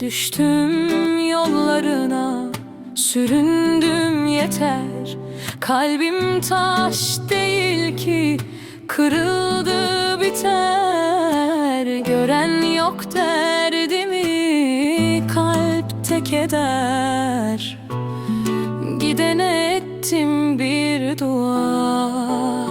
Düştüm yollarına Süründüm yeter. Kalbim taş değil ki Kırıldı biter. Gören yok derdimi Kalpte keder Gidene ettim bir dua.